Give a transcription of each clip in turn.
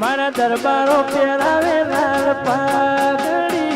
मारा दरबारों पेरा वे लाल पागड़ी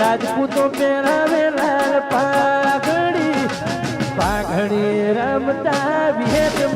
राजपूतों पेरा वे लाल पागड़ी पागड़ी रमता भी